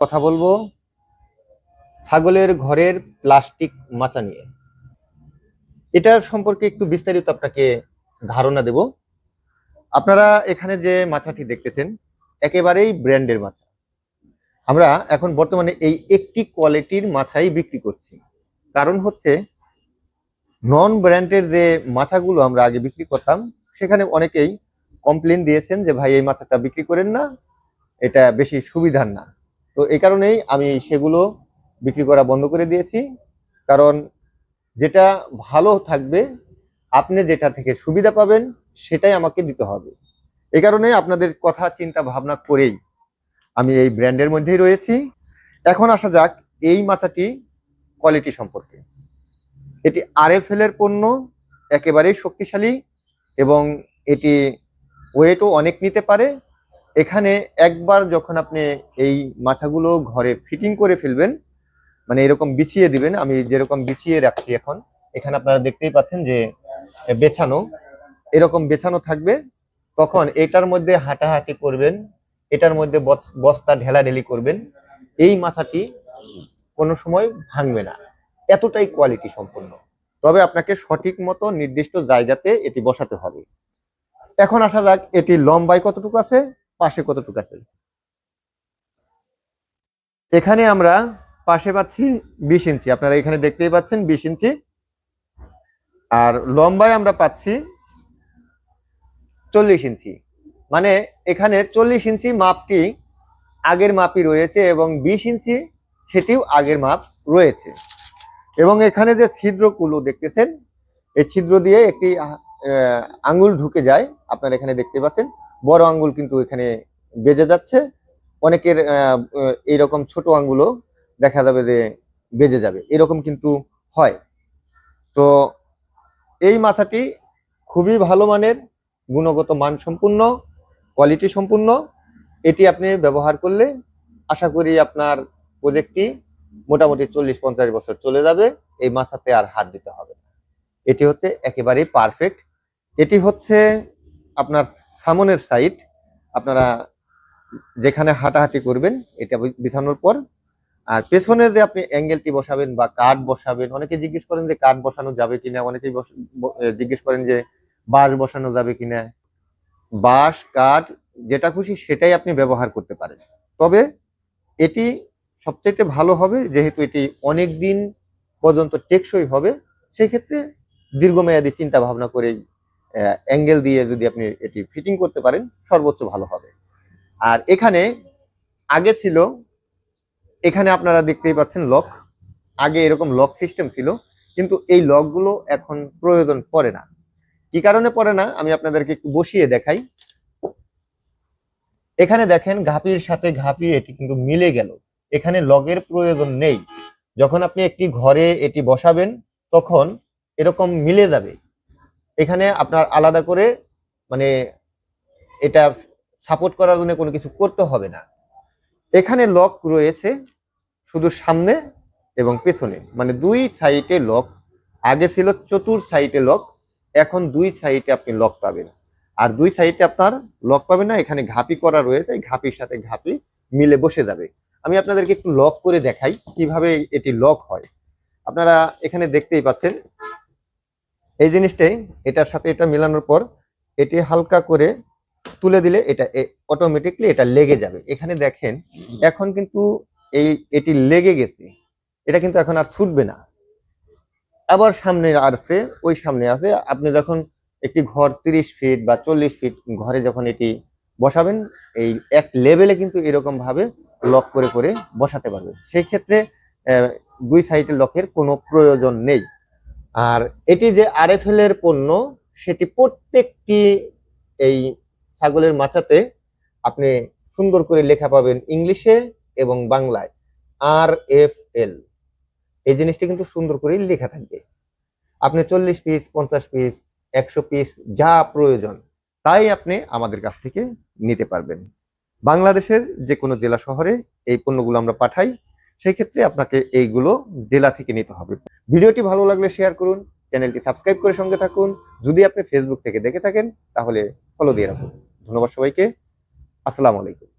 কথা বলব ছাগলের ঘরের প্লাস্টিক মাচা নিয়ে। এটার সম্পর্কে একটু বিস্তারিত আপনাকে ধারণা দেব। আপনারা এখানে যে মাছাটি দেখতেছেন, একেবারেই ব্র্যান্ডের মাছা। আমরা এখন বর্তমানে এই একটি কোয়ালিটির মাছাই বিক্রি করছি। কারণ হচ্ছে নন ব্র্যান্ডের যে মাছাগুলো আমরা আগে বিক্রি করতাম, সেখানে অনেকেই কমপ্লেন দিয়েছেন যে, ভাই, এই মাছাটা বিক্রি করেন না, এটা বেশি সুবিধার না। তো এই কারণেই আমি সেগুলো বিক্রি করা বন্ধ করে দিয়েছি। কারণ যেটা ভালো থাকবে, আপনি যেটা থেকে সুবিধা পাবেন সেটাই আমাকে দিতে হবে। এই কারণে আপনাদের কথা, চিন্তা, ভাবনা করেই আমি এই ব্র্যান্ডের মধ্যেই রয়েছি। এখন আসা যাক এই মাছাটি কোয়ালিটি সম্পর্কে। এটি আরএফএল এর পণ্য, একেবারেই শক্তিশালী এবং এটি ওয়েটও অনেক নিতে পারে। এখানে একবার যখন আপনি এই মাছাগুলো ঘরে ফিটিং করে ফেলবেন মানে এরকম বিছিয়ে দিবেন, আমি যেরকম বিছিয়ে রাখছি এখন, এখানে আপনারা দেখতেই পাচ্ছেন যে বেছানো, এরকম বেছানো থাকবে, তখন এটার মধ্যে হাঁটাহাঁটি করবেন, এটার মধ্যে বস- বস্তা ঢেলাঢেলি করবেন, এই মাথাটি কোনো সময় ভাঙবে না, এতটাই কোয়ালিটি সম্পন্ন তবে আপনাকে সঠিক মতো নির্দিষ্ট জায়গাতে এটি বসাতে হবে। এখন আসা যাক এটি লম্বায় কতটুকু আছে? পাশে কতটুকু আছে? এখানে আমরা পাশে পাচ্ছি বিশ ইঞ্চি। আপনারা এখানে দেখতেই পাচ্ছেন বিশ ইঞ্চি। আর লম্বায় আমরা পাচ্ছি চল্লিশ ইঞ্চি। মানে এখানে চল্লিশ ইঞ্চি মাপটি আগের মাপই রয়েছে এবং বিশ ইঞ্চি সেটিও আগের মাপ রয়েছে। এবং এখানে যে ছিদ্রগুলো দেখতেছেন এই ছিদ্র দিয়ে একটি আহ, আঙ্গুল ঢুকে যায়। আপনারা এখানে দেখতে পাচ্ছেন। বড় আঙ্গুল কিন্তু এখানে বেজে যাচ্ছে। অনেকের এইরকম ছোট আঙ্গুলও দেখা যাবে যে বেজে যাবে। এরকম কিন্তু হয়। তো এই মাছাটি খুবই ভালো মানের, গুণগত মান সম্পূর্ণ কোয়ালিটি সম্পূর্ণ এটি আপনি ব্যবহার করলে আশা করি আপনার প্রজেক্টটি মোটামুটি চল্লিশ পঞ্চাশ বছর চলে যাবে। এই মাছাতে আর হাত দিতে হবে এটি হচ্ছে একেবারেই পারফেক্ট এটি হচ্ছে আপনার সামনের সাইড আপনারা যেখানে হাঁটাহাঁটি করবেন, এটা বিছানোর পর। আর পেছনে যে আপনি অ্যাঙ্গেলটি বসাবেন বা কাঠ বসাবেন, অনেকে জিজ্ঞেস করেন যে কাঠ বসানো যাবে কিনা, অনেকেই জিজ্ঞেস করেন যে বাঁশ বসানো যাবে কিনা। বাঁশ কাঠ যেটা খুশি সেটাই আপনি ব্যবহার করতে পারেন। তবে এটি সবচেয়ে ভালো হবে, যেহেতু এটি অনেক দিন পর্যন্ত টেকসই হবে সেই ক্ষেত্রে দীর্ঘমেয়াদী চিন্তা ভাবনা করেই অ্যাঙ্গেল দিয়ে যদি আপনি এটি ফিটিং করতে পারেন, সর্বোচ্চ ভালো হবে। আর এখানে আগে ছিল, এখানে আপনারা দেখতেই পাচ্ছেন লক আগে এরকম লক সিস্টেম ছিল, কিন্তু এই লকগুলো এখন প্রয়োজন পড়ে না। কি কারণে পড়ে না? আমি আপনাদেরকে একটু বসিয়ে দেখাই। এখানে দেখেন ঘাপির সাথে ঘাপি, এটি কিন্তু মিলে গেল। এখানে লগের প্রয়োজন নেই। যখন আপনি একটি ঘরে এটি বসাবেন, তখন এরকম মিলে যাবে। এখানে আপনার আলাদা করে মানে এটা সাপোর্ট করার জন্য কোনো কিছু করতে হবে না। এখানে লক রয়েছে শুধু সামনে এবং পেছনে। মানে দুই সাইডে লক আগে ছিল চতুর সাইডে লক এখন দুই সাইডে আপনি লক পাবেন। আর দুই সাইডে আপনার লক পাবেন না, এখানে ঘাপি করা রয়েছে ঘাপির সাথে ঘাপি মিলে বসে যাবে। আমি আপনাদেরকে একটু লক করে দেখাই কীভাবে এটি লক হয়। আপনারা এখানে দেখতেই পাচ্ছেন এই জিনিসটাই, এটার সাথে এটা মেলানোর পর এটি হালকা করে তুলে দিলে এটা অটোমেটিকলি এটা লেগে যাবে। এখানে দেখেন, এখন কিন্তু এই, এটি লেগে গেছে। এটা কিন্তু এখন আর ছুটবে না। আবার সামনে আসছে, ওই সামনে আছে আপনি যখন একটি ঘর তিরিশ ফিট বা চল্লিশ ফিট ঘরে যখন এটি বসাবেন, এই এক লেভেলে কিন্তু এরকম ভাবে লক করে করে বসাতে পারবেন। সেই ক্ষেত্রে দুই সাইডে লকের কোনো প্রয়োজন নেই। আর এটি যে আরএফএল এর পণ্য, সেটি প্রত্যেকটি এই ছাগলের মাচাতে আপনি সুন্দর করে লেখা পাবেন ইংলিশে এবং বাংলায় আর এফ এল এই জিনিসটি কিন্তু সুন্দর করে লেখা থাকবে। আপনি চল্লিশ পিস পঞ্চাশ পিস একশো পিস যা প্রয়োজন, তাই আপনি আমাদের কাছ থেকে নিতে পারবেন। বাংলাদেশের যে কোনো জেলা শহরে এই পণ্যগুলো আমরা পাঠাই, সেই ক্ষেত্রে আপনাকে এইগুলো জেলা থেকে নিতে হবে। ভিডিওটি ভালো লাগলে শেয়ার করুন চ্যানেলটি সাবস্ক্রাইব করে সঙ্গে থাকুন। যদি আপনি ফেসবুক থেকে দেখে থাকেন, তাহলে ফলো দিয়ে রাখুন। ধন্যবাদ সবাইকে। আসসালামু আলাইকুম।